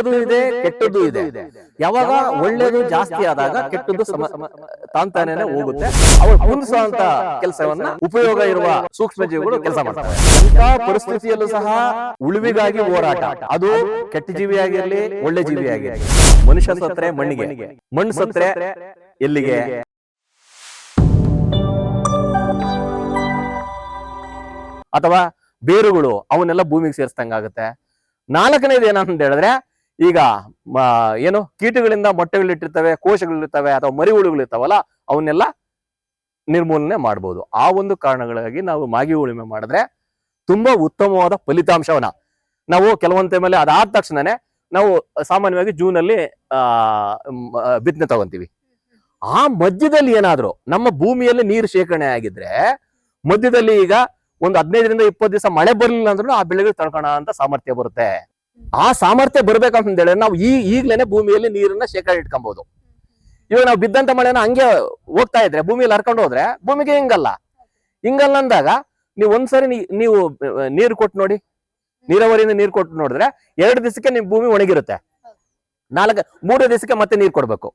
ಒಳ್ಳೇದು ಇದೆ ಕೆಟ್ಟದ್ದು ಇದೆ. ಯಾವಾಗ ಒಳ್ಳೇದು ಜಾಸ್ತಿ ಆದಾಗ ಕೆಟ್ಟದ್ದು ಸಮ ತಾಂತಾನೇನೆ ಹೋಗುತ್ತೆ. ಅವರು ಕುಂದಿಸುವಂತ ಕೆಲಸವನ್ನ ಉಪಯೋಗ ಇರುವ ಸೂಕ್ಷ್ಮ ಜೀವಿಗಳು ಕೆಲಸ ಮಾಡ್ತಾರೆ. ಅಂತ ಪರಿಸ್ಥಿತಿಯಲ್ಲೂ ಸಹ ಉಳಿವಿಗಾಗಿ ಹೋರಾಟ. ಅದು ಕೆಟ್ಟ ಜೀವಿ ಆಗಿರ್ಲಿ ಒಳ್ಳೆ ಜೀವಿ ಆಗಿರ್ಲಿ. ಮನುಷ್ಯ ಸತ್ರೆ ಮಣ್ಣಿಗೆ. ಮಣ್ಣು ಸತ್ರೆ ಎಲ್ಲಿಗೆ? ಅಥವಾ ಬೇರುಗಳು ಅವನ್ನೆಲ್ಲ ಭೂಮಿಗೆ ಸೇರಿಸ್ದಂಗಾಗುತ್ತೆ. ನಾಲ್ಕನೇದು ಏನಂತ ಹೇಳಿದ್ರೆ ಈಗ ಏನು ಕೀಟಗಳಿಂದ ಮೊಟ್ಟೆಗಳಿಟ್ಟಿರ್ತವೆ, ಕೋಶಗಳಿರ್ತವೆ ಅಥವಾ ಮರಿಹುಳುಗಳಿರ್ತಾವಲ್ಲ, ಅವನ್ನೆಲ್ಲ ನಿರ್ಮೂಲನೆ ಮಾಡ್ಬೋದು. ಆ ಒಂದು ಕಾರಣಗಳಿಗಾಗಿ ನಾವು ಮಾಗಿ ಉಳುಮೆ ಮಾಡಿದ್ರೆ ತುಂಬಾ ಉತ್ತಮವಾದ ಫಲಿತಾಂಶವನ್ನ ನಾವು ಕೆಲವೊಂದು ಟೈಮಲ್ಲಿ ಅದಾದ ತಕ್ಷಣನೇ ನಾವು ಸಾಮಾನ್ಯವಾಗಿ ಜೂನ್ ಅಲ್ಲಿ ಬಿತ್ತನೆ ತಗೊಂತೀವಿ. ಆ ಮಧ್ಯದಲ್ಲಿ ಏನಾದ್ರು, ನಮ್ಮ ಭೂಮಿಯಲ್ಲಿ ನೀರು ಶೇಖರಣೆ ಆಗಿದ್ರೆ, ಮಧ್ಯದಲ್ಲಿ ಈಗ ಒಂದು ಹದಿನೈದರಿಂದ ಇಪ್ಪತ್ತು ದಿವಸ ಮಳೆ ಬರಲಿಲ್ಲ ಅಂದ್ರೂ ಆ ಬೆಳೆಗಳು ತಡ್ಕೋಣ ಅಂತ ಸಾಮರ್ಥ್ಯ ಬರುತ್ತೆ. ಆ ಸಾಮರ್ಥ್ಯ ಬರ್ಬೇಕಂತ ಹೇಳಿದ್ರೆ ನಾವು ಈ ಈಗ್ಲೇನೆ ಭೂಮಿಯಲ್ಲಿ ನೀರನ್ನ ಶೇಖರಣೆ ಇಟ್ಕೊಬಹುದು ಇವಾಗ ನಾವು ಬಿದ್ದಂತ ಮಳೆನ ಹಂಗೆ ಹೋಗ್ತಾ ಇದ್ರೆ, ಭೂಮಿಯಲ್ಲಿ ಹರ್ಕೊಂಡು ಹೋದ್ರೆ ಭೂಮಿಗೆ ಹಿಂಗಲ್ಲ. ಹಿಂಗಲ್ಲ ಅಂದಾಗ ನೀವು ಒಂದ್ಸರಿ ನೀವು ನೀರು ಕೊಟ್ಟು ನೋಡಿ. ನೀರಾವರಿಯಿಂದ ನೀರು ಕೊಟ್ಟು ನೋಡಿದ್ರೆ ಎರಡು ದಿವಸಕ್ಕೆ ನಿಮ್ ಭೂಮಿ ಒಣಗಿರುತ್ತೆ. ನಾಲ್ಕು, ಮೂರು ದಿವಸಕ್ಕೆ ಮತ್ತೆ ನೀರು ಕೊಡ್ಬೇಕು.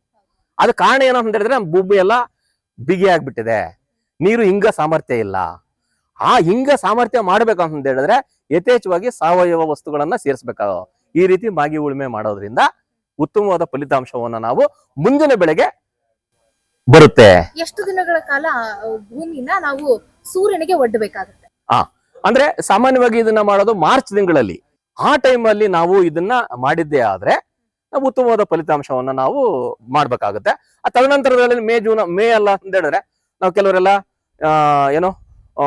ಅದು ಕಾರಣ ಏನಂತ ಹೇಳಿದ್ರೆ ಭೂಮಿ ಎಲ್ಲ ಬಿಗಿ ಆಗ್ಬಿಟ್ಟಿದೆ ನೀರು ಹಿಂಗ ಸಾಮರ್ಥ್ಯ ಇಲ್ಲ. ಆ ಹಿಂಗ ಸಾಮರ್ಥ್ಯ ಮಾಡ್ಬೇಕಂತ ಅಂತ ಹೇಳಿದ್ರೆ ಯಥೇಚ್ಛವಾಗಿ ಸಾವಯವ ವಸ್ತುಗಳನ್ನ ಸೇರಿಸ್ಬೇಕಾಗ ಈ ರೀತಿ ಮಾಗಿ ಉಳುಮೆ ಮಾಡೋದ್ರಿಂದ ಉತ್ತಮವಾದ ಫಲಿತಾಂಶವನ್ನ ನಾವು ಮುಂದಿನ ಬೆಳೆಗೆ ಬರುತ್ತೆ. ಎಷ್ಟು ದಿನಗಳ ಕಾಲ ಭೂಮಿನ ನಾವು ಸೂರ್ಯನಿಗೆ ಒಡ್ಡಬೇಕಾಗುತ್ತೆ? ಆ ಅಂದ್ರೆ ಸಾಮಾನ್ಯವಾಗಿ ಇದನ್ನ ಮಾಡೋದು ಮಾರ್ಚ್ ತಿಂಗಳಲ್ಲಿ. ಆ ಟೈಮಲ್ಲಿ ನಾವು ಇದನ್ನ ಮಾಡಿದ್ದೇ ಆದ್ರೆ ನಾವು ಉತ್ತಮವಾದ ಫಲಿತಾಂಶವನ್ನ ನಾವು ಮಾಡ್ಬೇಕಾಗುತ್ತೆ. ಆ ತದನಂತರದಲ್ಲಿ ಮೇ ಜೂನ್ ಮೇ ಅಲ್ಲ ಅಂತ ಹೇಳಿದ್ರೆ ನಾವು ಕೆಲವರೆಲ್ಲ ಏನೋ ಆ,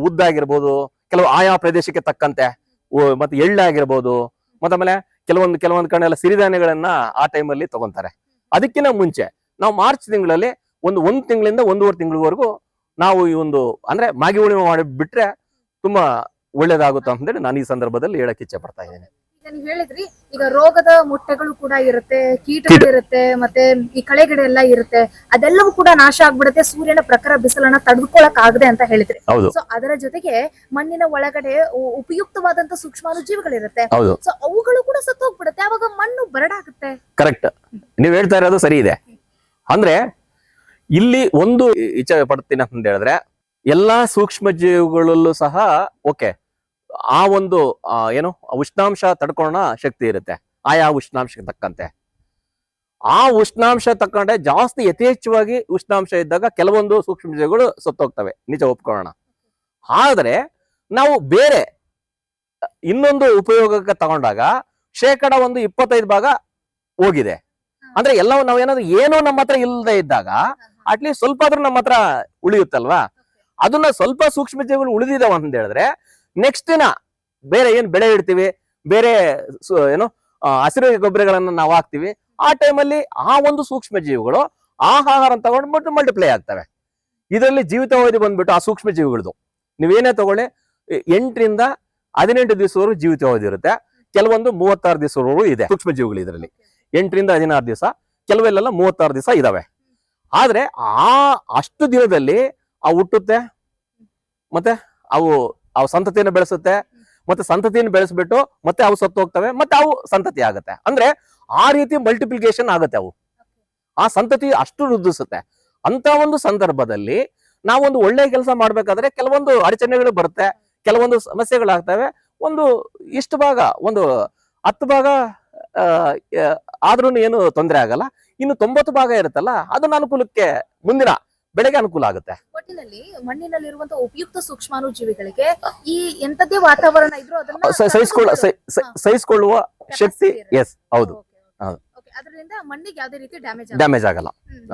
ಉದ್ದ ಆಗಿರ್ಬೋದು ಕೆಲವು ಆಯಾ ಪ್ರದೇಶಕ್ಕೆ ತಕ್ಕಂತೆ ಮತ್ತೆ ಎಳ್ಳಾಗಿರ್ಬೋದು ಮತ್ತೆ ಆಮೇಲೆ ಕೆಲವೊಂದು ಕೆಲವೊಂದು ಕಡೆ ಎಲ್ಲ ಸಿರಿಧಾನ್ಯಗಳನ್ನ ಆ ಟೈಮಲ್ಲಿ ತಗೊಂತಾರೆ. ಅದಕ್ಕಿಂತ ಮುಂಚೆ ನಾವು ಮಾರ್ಚ್ ತಿಂಗಳಲ್ಲಿ ಒಂದು ಒಂದು ತಿಂಗಳಿಂದ ಒಂದೂವರೆ ತಿಂಗಳವರೆಗೂ ನಾವು ಈ ಒಂದು ಅಂದ್ರೆ ಮಾಗಿ ಉಳಿಮೆ ಮಾಡಿ ಬಿಟ್ರೆ ತುಂಬಾ ಒಳ್ಳೇದಾಗುತ್ತೆ ಅಂತ ಹೇಳಿ ನಾನು ಈ ಸಂದರ್ಭದಲ್ಲಿ ಹೇಳಕ್ಕೆ ಇಚ್ಛೆ ಪಡ್ತಾ ಇದ್ದೇನೆ. ನೀವು ಹೇಳಿದ್ರಿ. ಈಗ ರೋಗದ ಮೊಟ್ಟೆಗಳು ಕೂಡ ಇರುತ್ತೆ ಕೀಟಗಳು ಇರುತ್ತೆ ಮತ್ತೆ ಈ ಕಳೆಗಿಡ ಎಲ್ಲ ಇರುತ್ತೆ. ಅದೆಲ್ಲವೂ ಕೂಡ ನಾಶ ಆಗ್ಬಿಡುತ್ತೆ. ಸೂರ್ಯನ ಪ್ರಖರ ಬಿಸಿಲನ್ನ ತಡೆದುಕೊಳ್ಳಕ್ ಆಗದೆ ಅಂತ ಹೇಳಿದ್ರಿ. ಹೌದು. ಸೊ ಅದರ ಜೊತೆಗೆ ಮಣ್ಣಿನ ಒಳಗಡೆ ಉ- ಉಪಯುಕ್ತವಾದಂತ ಸೂಕ್ಷ್ಮಾಣು ಜೀವಿಗಳಿರುತ್ತೆ. ಹೌದು. ಸೊ ಅವುಗಳು ಕೂಡ ಸತ್ತೋಗ್ಬಿಡುತ್ತೆ. ಅವಾಗ ಮಣ್ಣು ಬರಡಾಗುತ್ತೆ. ಕರೆಕ್ಟ್ ನೀವ್ ಹೇಳ್ತಾ ಇರೋದು ಸರಿ ಇದೆ. ಅಂದ್ರೆ ಇಲ್ಲಿ ಒಂದು ಇಚ್ಛೆ ಪಡ್ತೀನಿ ಅಂತ ಹೇಳಿದ್ರೆ ಎಲ್ಲಾ ಸೂಕ್ಷ್ಮ ಜೀವಿಗಳಲ್ಲೂ ಸಹ ಓಕೆ ಆ ಒಂದು ಏನು ಉಷ್ಣಾಂಶ ತಡ್ಕೊಳ್ಳೋ ಶಕ್ತಿ ಇರುತ್ತೆ. ಆಯಾ ಉಷ್ಣಾಂಶಕ್ಕೆ ತಕ್ಕಂತೆ. ಆ ಉಷ್ಣಾಂಶ ತಕ್ಕಂತೆ ಜಾಸ್ತಿ ಯಥೇಚ್ಛವಾಗಿ ಉಷ್ಣಾಂಶ ಇದ್ದಾಗ ಕೆಲವೊಂದು ಸೂಕ್ಷ್ಮ ಜೀವಿಗಳು ಸತ್ತೋಗ್ತವೆ. ನಿಜ ಒಪ್ಕೊಳ್ಳೋಣ. ಆದ್ರೆ ನಾವು ಬೇರೆ ಇನ್ನೊಂದು ಉಪಯೋಗಕ್ಕೆ ತಗೊಂಡಾಗ ಶೇಕಡ ಒಂದು ಇಪ್ಪತ್ತೈದು ಭಾಗ ಹೋಗಿದೆ. ಅಂದ್ರೆ ಎಲ್ಲವೂ ನಾವೇನಾದ್ರೂ ಏನೋ ನಮ್ಮ ಹತ್ರ ಇಲ್ಲದೆ ಇದ್ದಾಗ ಅಟ್ಲೀಸ್ಟ್ ಸ್ವಲ್ಪ ಆದ್ರೂ ನಮ್ಮ ಹತ್ರ ಉಳಿಯುತ್ತಲ್ವಾ? ಅದನ್ನ ಸ್ವಲ್ಪ ಸೂಕ್ಷ್ಮ ಜೀವಿಗಳು ಉಳಿದಿದಾವ ಅಂತ ಹೇಳಿದ್ರೆ ನೆಕ್ಸ್ಟ್ ದಿನ ಬೇರೆ ಏನ್ ಬೆಳೆ ಇಡ್ತೀವಿ? ಬೇರೆ ಏನು ಆ, ಹಸಿರು ಗೊಬ್ಬರಗಳನ್ನ ನಾವು ಹಾಕ್ತಿವಿ. ಆ ಟೈಮಲ್ಲಿ ಆ ಒಂದು ಸೂಕ್ಷ್ಮ ಜೀವಿಗಳು ಆಹಾರ ತಗೊಂಡ್ಬಿಟ್ಟು ಮಲ್ಟಿಪ್ಲೈ ಆಗ್ತವೆ. ಇದರಲ್ಲಿ ಜೀವಿತಾವಧಿ ಬಂದ್ಬಿಟ್ಟು ಆ ಸೂಕ್ಷ್ಮ ಜೀವಿಗಳದು ನೀವೇನೇ ತಗೊಳ್ಳಿ ಎಂಟರಿಂದ ಹದಿನೆಂಟು ದಿವಸವರೆಗೂ ಜೀವಿತಾವಧಿ ಇರುತ್ತೆ. ಕೆಲವೊಂದು ಮೂವತ್ತಾರು ದಿವಸವರೆಗೂ ಇದೆ ಸೂಕ್ಷ್ಮ ಜೀವಿಗಳು ಇದರಲ್ಲಿ. ಎಂಟರಿಂದ ಹದಿನಾರು ದಿವಸ ಕೆಲವೆಲ್ಲ ಮೂವತ್ತಾರು ದಿವಸ ಇದಾವೆ. ಆದ್ರೆ ಆ ಅಷ್ಟು ದಿನದಲ್ಲಿ ಆ ಹುಟ್ಟುತ್ತೆ? ಮತ್ತೆ ಅವು ಅವು ಸಂತತಿಯನ್ನು ಬೆಳೆಸುತ್ತೆ, ಮತ್ತೆ ಸಂತತಿಯನ್ನು ಬೆಳೆಸ್ಬಿಟ್ಟು ಮತ್ತೆ ಅವು ಸತ್ತು ಹೋಗ್ತವೆ, ಮತ್ತೆ ಅವು ಸಂತತಿ ಆಗುತ್ತೆ. ಅಂದ್ರೆ ಆ ರೀತಿ ಮಲ್ಟಿಪ್ಲಿಕೇಶನ್ ಆಗುತ್ತೆ ಅವು. ಆ ಸಂತತಿ ಅಷ್ಟು ವೃದ್ಧಿಸುತ್ತೆ. ಅಂತ ಒಂದು ಸಂದರ್ಭದಲ್ಲಿ ನಾವೊಂದು ಒಳ್ಳೆ ಕೆಲಸ ಮಾಡ್ಬೇಕಾದ್ರೆ ಕೆಲವೊಂದು ಅಡಚಣೆಗಳು ಬರುತ್ತೆ, ಕೆಲವೊಂದು ಸಮಸ್ಯೆಗಳಾಗ್ತವೆ. ಒಂದು ಇಷ್ಟು ಭಾಗ, ಒಂದು ಹತ್ತು ಭಾಗ ಆದ್ರೂ ಏನು ತೊಂದರೆ ಆಗಲ್ಲ. ಇನ್ನು ತೊಂಬತ್ತು ಭಾಗ ಇರುತ್ತಲ್ಲ ಅದನ್ನ ಅನುಕೂಲಕ್ಕೆ ಮುಂದಿನ ಬೆಳೆಗೆ ಅನುಕೂಲ ಆಗುತ್ತೆ. ಒಟ್ಟಿನಲ್ಲಿ ಮಣ್ಣಿನಲ್ಲಿರುವಂತಹ ಉಪಯುಕ್ತ ಸೂಕ್ಷ್ಮಾನು ಜೀವಿಗಳಿಗೆ ಈ ಎಂತದ್ದೇ ವಾತಾವರಣ ಇದ್ರು ಅದನ್ನ ಸಹಿಸಿಕೊಳ್ಳುವ ಸಹಿಸ್ಕೊಳ್ಳ ಸಹಿ- ಸಹಿ- ಸಹಿಸ್ಕೊಳ್ಳುವ ಶಕ್ತಿ ಎಸ್ ಹೌದು. ಅದರಿಂದ ಮಣ್ಣಿಗೆ ಯಾವುದೇ ರೀತಿ ಡ್ಯಾಮೇಜ್ ಡ್ಯಾಮೇಜ್ ಆಗಲ್ಲ.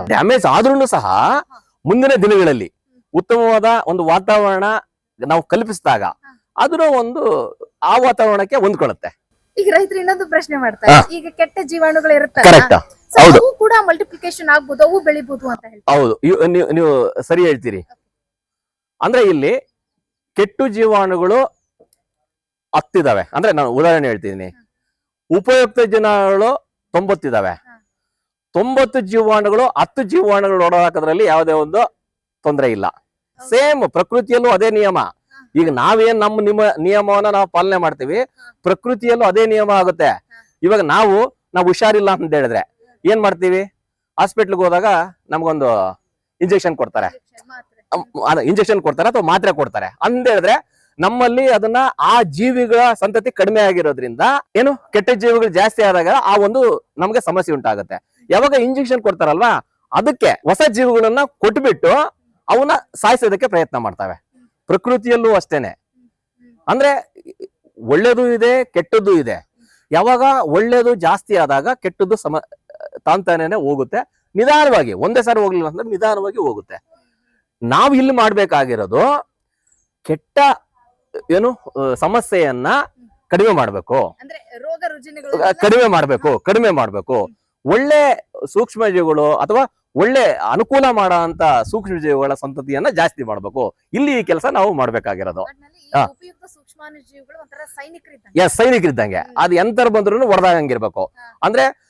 ಡ್ಯಾಮೇಜ್ ಆದ್ರೂ ಸಹ ಮುಂದಿನ ದಿನಗಳಲ್ಲಿ ಉತ್ತಮವಾದ ಒಂದು ವಾತಾವರಣ ನಾವು ಕಲ್ಪಿಸಿದಾಗ ಅದರ ಒಂದು ಆ ವಾತಾವರಣಕ್ಕೆ ಹೊಂದ್ಕೊಳ್ಳುತ್ತೆ. ಈಗ ರೈತರು ಇನ್ನೊಂದು ಪ್ರಶ್ನೆ ಮಾಡ್ತಾರೆ. ಈಗ ಕೆಟ್ಟ ಜೀವಾಣುಗಳು ಕರೆಕ್ಟ್ so ಹೌದು. ಅವು ಕೂಡ ಮಲ್ಟಿಪ್ಲಿಕೇಶನ್ ಆಗ್ಬೋದು ಅವು ಬೆಳಿಬಹುದು ಅಂತ ಹೇಳಿ ಹೌದು. ಇವ್- ನೀವು ನೀವು ಸರಿ ಹೇಳ್ತೀರಿ. ಅಂದ್ರೆ ಇಲ್ಲಿ ಕೆಟ್ಟು ಜೀವಾಣುಗಳು ಹತ್ತಿದಾವೆ. ಅಂದ್ರೆ ನಾನು ಉದಾಹರಣೆ ಹೇಳ್ತಿದ್ದೀನಿ ಉಪಯುಕ್ತ ಜೀವಾಣುಗಳು ತೊಂಬತ್ತಿದಾವೆ. ಹ. ತೊಂಬತ್ತು ಜೀವಾಣುಗಳು ಹತ್ತು ಜೀವಾಣುಗಳು ನೋಡೋದಾಕದ್ರಲ್ಲಿ ಯಾವುದೇ ಒಂದು ತೊಂದರೆ ಇಲ್ಲ. ಸೇಮ್ ಪ್ರಕೃತಿಯಲ್ಲೂ ಅದೇ ನಿಯಮ. ಈಗ ನಾವೇನ್ ನಮ್ಮ ನಿಮ್ಮ ನಿಯಮವನ್ನ ನಾವು ಪಾಲನೆ ಮಾಡ್ತೀವಿ ಪ್ರಕೃತಿಯಲ್ಲೂ ಅದೇ ನಿಯಮ ಆಗುತ್ತೆ. ಇವಾಗ ನಾವು ನಾವು ಹುಷಾರಿಲ್ಲ ಅಂತ ಹೇಳಿದ್ರೆ ಏನ್ ಮಾಡ್ತೀವಿ? ಹಾಸ್ಪಿಟ್ಲ್ಗೆ ಹೋದಾಗ ನಮ್ಗೊಂದು ಇಂಜೆಕ್ಷನ್ ಕೊಡ್ತಾರೆ. ಇಂಜೆಕ್ಷನ್ ಕೊಡ್ತಾರೆ ಅಥವಾ ಮಾತ್ರೆ ಕೊಡ್ತಾರೆ. ಅಂತ ಹೇಳಿದ್ರೆ ನಮ್ಮಲ್ಲಿ ಅದನ್ನ ಆ ಜೀವಿಗಳ ಸಂತತಿ ಕಡಿಮೆ ಆಗಿರೋದ್ರಿಂದ ಏನು? ಕೆಟ್ಟ ಜೀವಿಗಳು ಜಾಸ್ತಿ ಆದಾಗ ಆ ಒಂದು ನಮಗೆ ಸಮಸ್ಯೆ ಉಂಟಾಗುತ್ತೆ. ಯಾವಾಗ ಇಂಜೆಕ್ಷನ್ ಕೊಡ್ತಾರಲ್ವಾ? ಅದಕ್ಕೆ ಹೊಸ ಜೀವಿಗಳನ್ನ ಕೊಟ್ಬಿಟ್ಟು ಅವನ್ನ ಸಾಯಿಸೋದಕ್ಕೆ ಪ್ರಯತ್ನ ಮಾಡ್ತವೆ. ಪ್ರಕೃತಿಯಲ್ಲೂ ಅಷ್ಟೇನೆ. ಅಂದ್ರೆ ಒಳ್ಳೇದು ಇದೆ ಕೆಟ್ಟದ್ದು ಇದೆ. ಯಾವಾಗ ಒಳ್ಳೇದು ಜಾಸ್ತಿ ಆದಾಗ ಕೆಟ್ಟದ್ದು ಸಮ ತಾಂತಾನೇನೆ ಹೋಗುತ್ತೆ. ನಿಧಾನವಾಗಿ ಒಂದೇ ಸಾರಿ ಹೋಗ್ಲಿಲ್ಲ ಅಂದ್ರೆ ನಿಧಾನವಾಗಿ ಹೋಗುತ್ತೆ. ನಾವು ಇಲ್ಲಿ ಮಾಡ್ಬೇಕಾಗಿರೋದು ಕೆಟ್ಟ ಏನು ಸಮಸ್ಯೆಯನ್ನ ಕಡಿಮೆ ಮಾಡ್ಬೇಕು. ಅಂದ್ರೆ ಕಡಿಮೆ ಮಾಡ್ಬೇಕು ಕಡಿಮೆ ಮಾಡ್ಬೇಕು. ಒಳ್ಳೆ ಸೂಕ್ಷ್ಮ ಜೀವಿಗಳು ಅಥವಾ ಒಳ್ಳೆ ಅನುಕೂಲ ಮಾಡೋ ಅಂತ ಸೂಕ್ಷ್ಮ ಜೀವಿಗಳ ಸಂತತಿಯನ್ನ ಜಾಸ್ತಿ ಮಾಡ್ಬೇಕು. ಇಲ್ಲಿ ಈ ಕೆಲಸ ನಾವು ಮಾಡ್ಬೇಕಾಗಿರೋದು. ಸೈನಿಕರಿದ್ದಂಗೆ. ಅದು ಎಂತರ ಬಂದ್ರು ಹೊಡೆದಾಗಂಗಿರ್ಬೇಕು ಹಾ.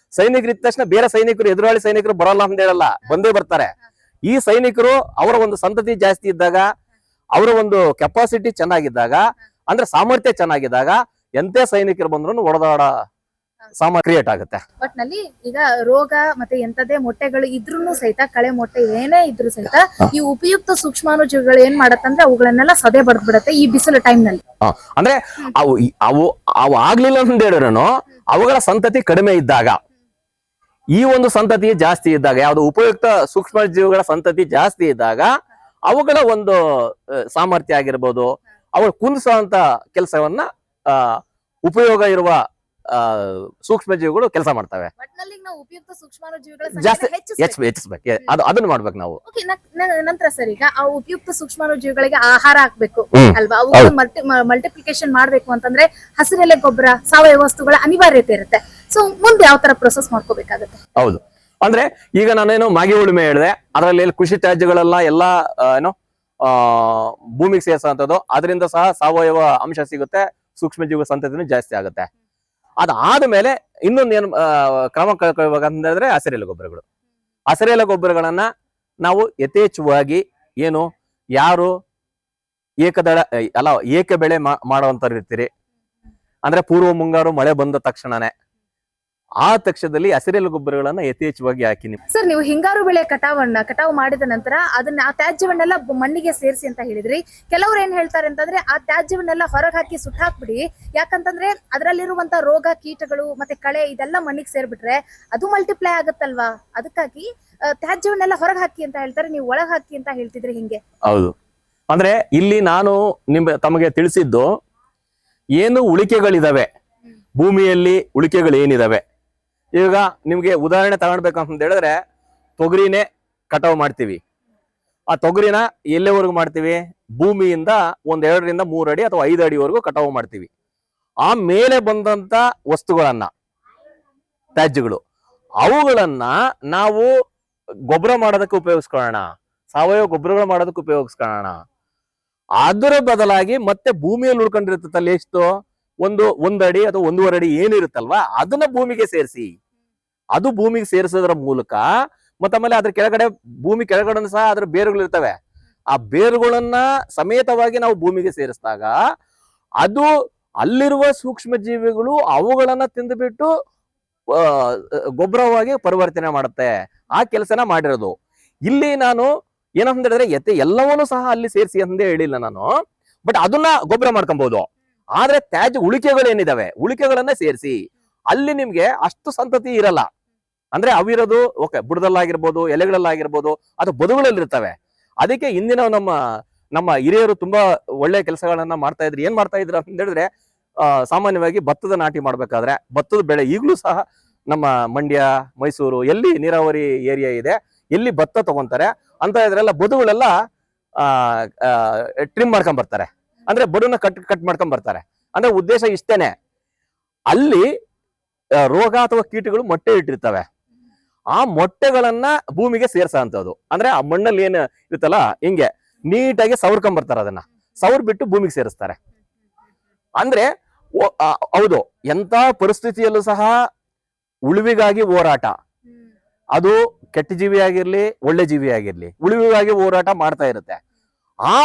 ಅಂದ್ರೆ ಸೈನಿಕರಿದ್ದ ತಕ್ಷಣ ಬೇರೆ ಸೈನಿಕರು ಎದುರಾಳಿ ಸೈನಿಕರು ಬರಲ್ಲ ಅಂತ ಹೇಳಲ್ಲ. ಬಂದೇ ಬರ್ತಾರೆ. ಈ ಸೈನಿಕರು ಅವರ ಒಂದು ಸಂತತಿ ಜಾಸ್ತಿ ಇದ್ದಾಗ ಅವರ ಒಂದು ಕೆಪಾಸಿಟಿ ಚೆನ್ನಾಗಿದ್ದಾಗ ಅಂದ್ರೆ ಸಾಮರ್ಥ್ಯ ಚೆನ್ನಾಗಿದ್ದಾಗ ಎಂತೆ ಸೈನಿಕರು ಬಂದ್ರು ಒಡೆದಾಡ ಸಾಮ ಕ್ರಿಯೇಟ್ ಆಗುತ್ತೆ. ಒಟ್ನಲ್ಲಿ ಈಗ ರೋಗ ಮತ್ತೆ ಎಂತದೇ ಮೊಟ್ಟೆಗಳು ಇದ್ರೂನು ಸಹಿತ ಕಳೆ ಮೊಟ್ಟೆ ಏನೇ ಇದ್ರು ಸಹಿತ ಈ ಉಪಯುಕ್ತ ಸೂಕ್ಷ್ಮಾಣುಜೀವಿಗಳು ಏನ್ ಮಾಡತ್ತಂದ್ರೆ ಅವುಗಳನ್ನೆಲ್ಲ ಸದೆ ಬಡ್ದ್ ಬಿಡತ್ತೆ ಈ ಬಿಸಿಲ ಟೈಮ್ನಲ್ಲಿ. ಅಂದ್ರೆ ಅವು ಅವು ಅವು ಆಗ್ಲಿಲ್ಲ ಅಂತ ಹೇಳಿದ್ರು ಅವುಗಳ ಸಂತತಿ ಕಡಿಮೆ ಇದ್ದಾಗ. ಈ ಒಂದು ಸಂತತಿ ಜಾಸ್ತಿ ಇದ್ದಾಗ, ಯಾವುದು ಉಪಯುಕ್ತ ಸೂಕ್ಷ್ಮ ಜೀವಿಗಳ ಸಂತತಿ ಜಾಸ್ತಿ ಇದ್ದಾಗ, ಅವುಗಳ ಒಂದು ಸಾಮರ್ಥ್ಯ ಆಗಿರ್ಬೋದು, ಅವು ಕುಂದಿಸುವಂತ ಕೆಲಸವನ್ನ ಉಪಯೋಗ ಇರುವ ಸೂಕ್ಷ್ಮ ಜೀವಿಗಳು ಕೆಲಸ ಮಾಡ್ತವೆ. ಜಾಸ್ತಿ. ಹೆಚ್ಚ್ ಹೆಚ್ಚಿಸ್ಬೇಕು. ಅದು ಅದನ್ನ ಮಾಡ್ಬೇಕು ನಾವು. ನಂತರ ಸರ್ ಈಗ ಆ ಉಪಯುಕ್ತ ಸೂಕ್ಷ್ಮಾಣುಜೀವಿಗಳಿಗೆ ಆಹಾರ ಹಾಕ್ಬೇಕು. ಅಲ್ವಾ? ಅವು ಮಲ್ಟಿ ಮಲ್ಟಿಪ್ಲಿಕೇಶನ್ ಮಾಡ್ಬೇಕು ಅಂತಂದ್ರೆ ಹಸಿರೆಲೆ ಗೊಬ್ಬರ ಸಾವಯವ ವಸ್ತುಗಳ ಅನಿವಾರ್ಯತೆ ಇರುತ್ತೆ. ಸೊ ಮುಂದೆ ಯಾವ ತರ ಪ್ರೊಸೆಸ್ ಮಾಡ್ಕೋಬೇಕಾಗುತ್ತೆ? ಹೌದು. ಅಂದ್ರೆ ಈಗ ನಾನೇನು ಮಾಗಿ ಉಳುಮೆ ಹೇಳಿದೆ. ಅದರಲ್ಲಿ ಕೃಷಿ ತ್ಯಾಜ್ಯಗಳೆಲ್ಲ ಎಲ್ಲಾ ಏನೋ ಭೂಮಿಗೆ ಸೇರಿಸುವಂಥದ್ದು ಅದರಿಂದ ಸಹ ಸಾವಯವ ಅಂಶ ಸಿಗುತ್ತೆ. ಸೂಕ್ಷ್ಮ ಜೀವ ಸಂತತಿನೂ ಜಾಸ್ತಿ ಆಗುತ್ತೆ. ಅದಾದ್ಮೇಲೆ ಇನ್ನೊಂದು ಏನು ಕ್ರಮ ಹೇಳಿದ್ರೆ ಹಸಿರೆಲೆ ಗೊಬ್ಬರಗಳು. ಹಸಿರೆಲೆ ಗೊಬ್ಬರಗಳನ್ನ ನಾವು ಯಥೇಚ್ಛವಾಗಿ ಏನು, ಯಾರು ಏಕದಳ ಅಲ್ಲ ಏಕ ಬೆಳೆ ಮಾಡುವಂತವ್ರು ಇರ್ತೀರಿ? ಅಂದ್ರೆ ಪೂರ್ವ ಮುಂಗಾರು ಮಳೆ ಬಂದ ತಕ್ಷಣನೇ ಆ ತಕ್ಷಣದಲ್ಲಿ ಹಸಿರೆಲೆ ಗೊಬ್ಬರಗಳನ್ನ ಯಥೇಚ್ಛವಾಗಿ ಹಾಕಿ ನೀವು ಸರ್ ನೀವು ಹಿಂಗಾರು ಬೆಳೆ ಕಟಾವನ್ನ ಕಟಾವು ಮಾಡಿದ ನಂತರ ಅದನ್ನ ಆ ತ್ಯಾಜ್ಯವನ್ನೆಲ್ಲ ಮಣ್ಣಿಗೆ ಸೇರಿಸಿ ಅಂತ ಹೇಳಿದ್ರಿ. ಕೆಲವ್ರು ಏನ್ ಹೇಳ್ತಾರೆ ಅಂತಂದ್ರೆ ಆ ತ್ಯಾಜ್ಯವನ್ನೆಲ್ಲ ಹೊರಗೆ ಹಾಕಿ ಸುಟ್ಟಾಕ್ಬಿಡಿ ಯಾಕಂತಂದ್ರೆ ಅದರಲ್ಲಿರುವಂತ ರೋಗ ಕೀಟಗಳು ಮತ್ತೆ ಕಳೆ ಇದೆಲ್ಲ ಮಣ್ಣಿಗೆ ಸೇರ್ಬಿಟ್ರೆ ಅದು ಮಲ್ಟಿಪ್ಲೈ ಆಗುತ್ತಲ್ವಾ? ಅದಕ್ಕಾಗಿ ತ್ಯಾಜ್ಯವನ್ನೆಲ್ಲ ಹೊರಗೆ ಹಾಕಿ ಅಂತ ಹೇಳ್ತಾರೆ. ನೀವು ಒಳಗ್ ಹಾಕಿ ಅಂತ ಹೇಳ್ತಿದ್ರಿ ಹಿಂಗೆ. ಹೌದು. ಅಂದ್ರೆ ಇಲ್ಲಿ ನಾನು ನಿಮ್ ತಮಗೆ ತಿಳಿಸಿದ್ದು ಏನು ಉಳಿಕೆಗಳಿದಾವೆ? ಭೂಮಿಯಲ್ಲಿ ಉಳಿಕೆಗಳು ಏನಿದಾವೆ ಈಗ ನಿಮ್ಗೆ ಉದಾಹರಣೆ ತಗೊಳ್ಬೇಕಂತ ಹೇಳಿದ್ರೆ ತೊಗರಿನೇ ಕಟಾವು ಮಾಡ್ತೀವಿ. ಆ ತೊಗರಿನ ಎಲ್ಲಿವರೆಗೂ ಮಾಡ್ತೀವಿ? ಭೂಮಿಯಿಂದ ಒಂದ್ ಎರಡರಿಂದ ಮೂರು ಅಡಿ ಅಥವಾ ಐದು ಅಡಿವರೆಗೂ ಕಟಾವು ಮಾಡ್ತೀವಿ. ಆ ಮೇಲೆ ಬಂದಂತ ವಸ್ತುಗಳನ್ನ, ತ್ಯಾಜ್ಯಗಳು, ಅವುಗಳನ್ನ ನಾವು ಗೊಬ್ಬರ ಮಾಡೋದಕ್ಕೆ ಉಪಯೋಗಿಸ್ಕೊಳ್ಳೋಣ. ಸಾವಯವ ಗೊಬ್ಬರಗಳು ಮಾಡೋದಕ್ಕೆ ಉಪಯೋಗಿಸ್ಕೊಳ್ಳೋಣ. ಅದರ ಬದಲಾಗಿ ಮತ್ತೆ ಭೂಮಿಯಲ್ಲಿ ಉಳ್ಕೊಂಡಿರ್ತಲ್ಲ ಎಷ್ಟು? ಒಂದು ಒಂದಡಿ ಅಥವಾ ಒಂದೂವರೆ ಅಡಿ ಏನಿರುತ್ತಲ್ವಾ ಅದನ್ನ ಭೂಮಿಗೆ ಸೇರಿಸಿ. ಅದು ಭೂಮಿಗೆ ಸೇರಿಸೋದ್ರ ಮೂಲಕ ಮತ್ತ ಆಮೇಲೆ ಅದ್ರ ಕೆಳಗಡೆ ಭೂಮಿ ಕೆಳಗಡೆ ಸಹ ಅದ್ರ ಬೇರುಗಳು ಇರ್ತವೆ. ಆ ಬೇರುಗಳನ್ನ ಸಮೇತವಾಗಿ ನಾವು ಭೂಮಿಗೆ ಸೇರಿಸಿದಾಗ ಅದು ಅಲ್ಲಿರುವ ಸೂಕ್ಷ್ಮ ಜೀವಿಗಳು ಅವುಗಳನ್ನ ತಿಂದುಬಿಟ್ಟು ಗೊಬ್ಬರವಾಗಿ ಪರಿವರ್ತನೆ ಮಾಡುತ್ತೆ. ಆ ಕೆಲಸನ ಮಾಡಿರೋದು. ಇಲ್ಲಿ ನಾನು ಏನಂತ ಹೇಳಿದ್ರೆ ಎಲ್ಲವನ್ನೂ ಸಹ ಅಲ್ಲಿ ಸೇರಿಸಿ ಅಂದೇ ಹೇಳಿಲ್ಲ ನಾನು. ಬಟ್ ಅದನ್ನ ಗೊಬ್ಬರ ಮಾಡ್ಕೊಬಹುದು ಆದ್ರೆ ತ್ಯಾಜ್ಯ ಉಳಿಕೆಗಳೇನಿದಾವೆ? ಉಳಿಕೆಗಳನ್ನ ಸೇರಿಸಿ. ಅಲ್ಲಿ ನಿಮ್ಗೆ ಅಷ್ಟು ಸಂತತಿ ಇರಲ್ಲ. ಅಂದ್ರೆ ಅವಿರೋದು ಓಕೆ, ಬುಡದಲ್ಲಾಗಿರ್ಬೋದು, ಎಲೆಗಳಲ್ಲಾಗಿರ್ಬೋದು, ಅದು ಬದುಗಳಲ್ಲಿ ಇರ್ತವೆ ಅದಕ್ಕೆ ಇಂದಿನ ನಮ್ಮ ನಮ್ಮ ಹಿರಿಯರು ತುಂಬಾ ಒಳ್ಳೆ ಕೆಲಸಗಳನ್ನ ಮಾಡ್ತಾ ಇದ್ರು. ಏನ್ ಮಾಡ್ತಾ ಇದ್ರು ಅಂತ ಹೇಳಿದ್ರೆ ಸಾಮಾನ್ಯವಾಗಿ ಭತ್ತದ ನಾಟಿ ಮಾಡ್ಬೇಕಾದ್ರೆ, ಭತ್ತದ ಬೆಳೆ ಈಗಲೂ ಸಹ ನಮ್ಮ ಮಂಡ್ಯ, ಮೈಸೂರು, ಎಲ್ಲಿ ನೀರಾವರಿ ಏರಿಯಾ ಇದೆ, ಎಲ್ಲಿ ಭತ್ತ ತಗೊಂತಾರೆ, ಅಂತ ಇದ್ರೆಲ್ಲ ಬದುಗಳೆಲ್ಲ ಟ್ರಿಮ್ ಮಾಡ್ಕೊಂಡ್ ಬರ್ತಾರೆ. ಅಂದ್ರೆ ಬಡವನ ಕಟ್ ಕಟ್ ಮಾಡ್ಕೊಂಡ್ ಬರ್ತಾರೆ. ಅಂದ್ರೆ ಉದ್ದೇಶ ಇಷ್ಟೇನೆ. ಅಲ್ಲಿ ರೋಗ ಅಥವಾ ಕೀಟಗಳು ಮೊಟ್ಟೆ ಇಟ್ಟಿರ್ತವೆ. ಆ ಮೊಟ್ಟೆಗಳನ್ನ ಭೂಮಿಗೆ ಸೇರ್ಸೋಂಥದ್ದು. ಅಂದ್ರೆ ಆ ಮಣ್ಣಲ್ಲಿ ಏನು ಇರುತ್ತಲ್ಲ ಹಿಂಗೆ ನೀಟಾಗಿ ಸವರ್ಕೊಂಡ್ ಬರ್ತಾರೆ ಅದನ್ನ. ಸವರ್ ಬಿಟ್ಟು ಭೂಮಿಗೆ ಸೇರಿಸ್ತಾರೆ. ಅಂದ್ರೆ ಹೌದು ಎಂತ ಪರಿಸ್ಥಿತಿಯಲ್ಲೂ ಸಹ ಉಳಿವಿಗಾಗಿ ಹೋರಾಟ. ಅದು ಕೆಟ್ಟ ಜೀವಿ ಆಗಿರ್ಲಿ ಒಳ್ಳೆ ಜೀವಿ ಆಗಿರ್ಲಿ ಉಳಿವಿಗಾಗಿ ಹೋರಾಟ ಮಾಡ್ತಾ ಇರುತ್ತೆ. ಆ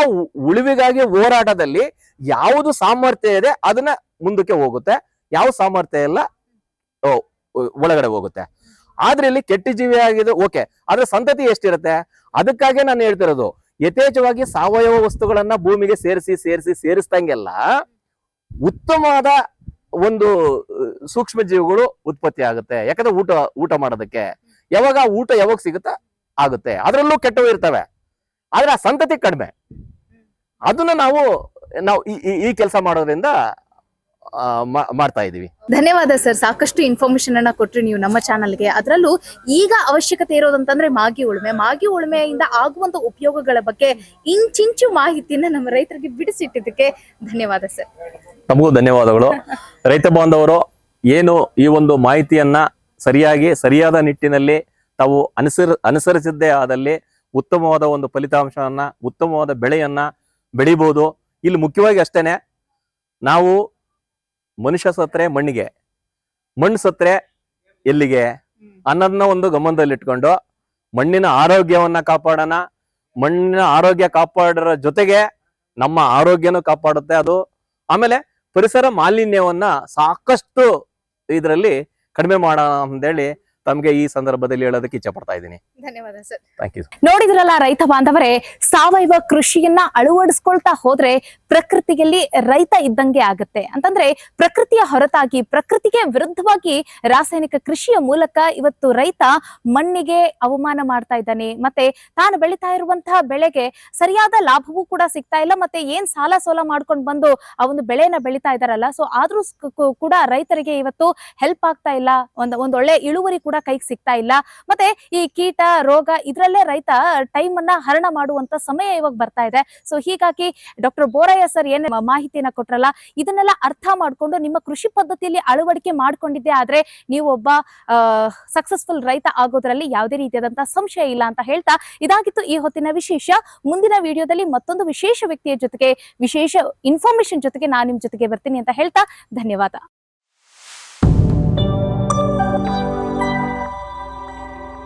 ಉಳಿವಿಗಾಗಿ ಹೋರಾಟದಲ್ಲಿ ಯಾವುದು ಸಾಮರ್ಥ್ಯ ಇದೆ ಅದನ್ನ ಮುಂದಕ್ಕೆ ಹೋಗುತ್ತೆ. ಯಾವ ಸಾಮರ್ಥ್ಯ ಇಲ್ಲ ಒಳಗಡೆ ಹೋಗುತ್ತೆ. ಆದ್ರೆ ಇಲ್ಲಿ ಕೆಟ್ಟ ಜೀವಿ ಆಗಿದೆ, ಓಕೆ. ಆದ್ರೆ ಸಂತತಿ ಎಷ್ಟಿರುತ್ತೆ? ಅದಕ್ಕಾಗಿ ನಾನು ಹೇಳ್ತಿರೋದು, ಯಥೇಚ್ಛವಾಗಿ ಸಾವಯವ ವಸ್ತುಗಳನ್ನ ಭೂಮಿಗೆ ಸೇರಿಸಿ ಸೇರಿಸಿ, ಸೇರಿಸ್ದಂಗೆಲ್ಲ ಉತ್ತಮವಾದ ಒಂದು ಸೂಕ್ಷ್ಮ ಜೀವಿಗಳು ಉತ್ಪತ್ತಿ ಆಗುತ್ತೆ. ಯಾಕಂದ್ರೆ ಊಟ ಊಟ ಮಾಡೋದಕ್ಕೆ. ಯಾವಾಗ ಊಟ ಯಾವಾಗ ಸಿಗುತ್ತಾ ಆಗುತ್ತೆ. ಅದರಲ್ಲೂ ಕೆಟ್ಟವು ಇರ್ತವೆ. ಆದ್ರೆ ಆ ಸಂತತಿ ಕಡಿಮೆ. ಅದನ್ನ ನಾವು ನಾವು ಈ- ಕೆಲಸ ಮಾಡೋದ್ರಿಂದ ಆ, ಮಾ- ಮಾಡ್ತಾ ಇದೀವಿ ಧನ್ಯವಾದ ಸರ್. ಸಾಕಷ್ಟು ಇನ್ಫಾರ್ಮೇಶನ್ ಅನ್ನ ಕೊಟ್ರಿ ನೀವು ನಮ್ಮ ಚಾನಲ್ಗೆ ಅದರಲ್ಲೂ ಈಗ ಅವಶ್ಯಕತೆ ಇರೋದಂತಂದ್ರೆ ಮಾಗಿ ಉಳುಮೆ. ಮಾಗಿ ಉಳುಮೆಯಿಂದ ಆಗುವಂತ ಉಪಯೋಗಗಳ ಬಗ್ಗೆ ಇಂಚಿಂಚು ಮಾಹಿತಿಯನ್ನ ನಮ್ಮ ರೈತರಿಗೆ ಬಿಡಿಸಿಟ್ಟಿದ್ದಕ್ಕೆ ಧನ್ಯವಾದ ಸರ್. ನಮಗೂ ಧನ್ಯವಾದಗಳು. ರೈತ ಬಾಂಧವರು ಏನು ಈ ಒಂದು ಮಾಹಿತಿಯನ್ನ ಸರಿಯಾಗಿ ಸರಿಯಾದ ನಿಟ್ಟಿನಲ್ಲಿ ತಾವು ಅನುಸರ್ ಅನುಸರಿಸಿದ್ದೇ ಆದಲ್ಲಿ ಉತ್ತಮವಾದ ಒಂದು ಫಲಿತಾಂಶವನ್ನ, ಉತ್ತಮವಾದ ಬೆಳೆಯನ್ನ ಬೆಳಿಬಹುದು ಇಲ್ಲಿ ಮುಖ್ಯವಾಗಿ ಅಷ್ಟೇನೆ, ನಾವು ಮನುಷ್ಯ ಸತ್ರೆ ಮಣ್ಣಿಗೆ. ಮಣ್ಣು ಸತ್ರೆ ಎಲ್ಲಿಗೆ? ಅನ್ನೋದನ್ನ ಒಂದು ಗಮನದಲ್ಲಿಟ್ಕೊಂಡು ಮಣ್ಣಿನ ಆರೋಗ್ಯವನ್ನ ಕಾಪಾಡೋಣ. ಮಣ್ಣಿನ ಆರೋಗ್ಯ ಕಾಪಾಡೋರ ಜೊತೆಗೆ ನಮ್ಮ ಆರೋಗ್ಯನೂ ಕಾಪಾಡುತ್ತೆ ಅದು. ಆಮೇಲೆ ಪರಿಸರ ಮಾಲಿನ್ಯವನ್ನ ಸಾಕಷ್ಟು ಇದರಲ್ಲಿ ಕಡಿಮೆ ಮಾಡೋಣ ಅಂತೇಳಿ ತಮಗೆ ಈ ಸಂದರ್ಭದಲ್ಲಿ ಹೇಳೋದಕ್ಕೆ ಇಚ್ಛೆ ಪಡ್ತಾ ಇದ್ದೀನಿ. ಧನ್ಯವಾದ ಸರ್. ಥ್ಯಾಂಕ್ ಯು ನೋಡಿದ್ರಲ್ಲ ರೈತ ಬಾಂಧವರೇ ಸಾವಯವ ಕೃಷಿಯನ್ನ ಅಳವಡಿಸ್ಕೊಳ್ತಾ ಹೋದ್ರೆ ಪ್ರಕೃತಿಯಲ್ಲಿ ರೈತ ಇದ್ದಂಗೆ ಆಗುತ್ತೆ. ಅಂತಂದ್ರೆ ಪ್ರಕೃತಿಯ ಹೊರತಾಗಿ ಪ್ರಕೃತಿಗೆ ವಿರುದ್ಧವಾಗಿ ರಾಸಾಯನಿಕ ಕೃಷಿಯ ಮೂಲಕ ಇವತ್ತು ರೈತ ಮಣ್ಣಿಗೆ ಅವಮಾನ ಮಾಡ್ತಾ ಇದ್ದಾನೆ. ಮತ್ತೆ ತಾನು ಬೆಳೀತಾ ಇರುವಂತಹ ಬೆಳೆಗೆ ಸರಿಯಾದ ಲಾಭವೂ ಕೂಡ ಸಿಗ್ತಾ ಇಲ್ಲ ಮತ್ತೆ ಏನ್ ಸಾಲ ಸೋಲ ಮಾಡ್ಕೊಂಡು ಬಂದು ಆ ಒಂದು ಬೆಳೆಯನ್ನ ಬೆಳೀತಾ ಇದಾರಲ್ಲ ಸೊ ಆದ್ರೂ ಸ್- ಕು- ಕೂಡ ರೈತರಿಗೆ ಇವತ್ತು ಹೆಲ್ಪ್ ಆಗ್ತಾ ಇಲ್ಲ. ಒಂದ್ ಒಂದೊಳ್ಳೆ ಒಳ್ಳೆ ಇಳುವರಿ ಕೂಡ ಕೈಗೆ ಸಿಗ್ತಾ ಇಲ್ಲ. ಮತ್ತೆ ಈ ಕೀಟ, ರೋಗ ಇದ್ರಲ್ಲೇ ರೈತ ಟೈಮ್ ಅನ್ನ ಹರಣ ಮಾಡುವಂತ ಸಮಯ ಇವಾಗ ಬರ್ತಾ ಇದೆ. ಸೊ ಹೀಗಾಗಿ ಡಾಕ್ಟರ್ ಬೋರಯ್ಯ ಸರ್ ಏನ್ ಮಾಹಿತಿಯನ್ನ ಕೊಟ್ರಲ್ಲ, ಇದನ್ನೆಲ್ಲ ಅರ್ಥ ಮಾಡ್ಕೊಂಡು ನಿಮ್ಮ ಕೃಷಿ ಪದ್ಧತಿಯಲ್ಲಿ ಅಳವಡಿಕೆ ಮಾಡ್ಕೊಂಡಿದ್ದೆ ಆದ್ರೆ ನೀವು ಒಬ್ಬ ಸಕ್ಸಸ್ಫುಲ್ ರೈತ ಆಗೋದ್ರಲ್ಲಿ ಯಾವುದೇ ರೀತಿಯಾದಂತಹ ಸಂಶಯ ಇಲ್ಲ ಅಂತ ಹೇಳ್ತಾ ಇದಾಗಿತ್ತು ಈ ಹೊತ್ತಿನ ವಿಶೇಷ. ಮುಂದಿನ ವಿಡಿಯೋದಲ್ಲಿ ಮತ್ತೊಂದು ವಿಶೇಷ ವ್ಯಕ್ತಿಯ ಜೊತೆಗೆ, ವಿಶೇಷ ಇನ್ಫಾರ್ಮೇಶನ್ ಜೊತೆಗೆ ನಾನು ನಿಮ್ ಜೊತೆಗೆ ಬರ್ತೀನಿ ಅಂತ ಹೇಳ್ತಾ, ಧನ್ಯವಾದ.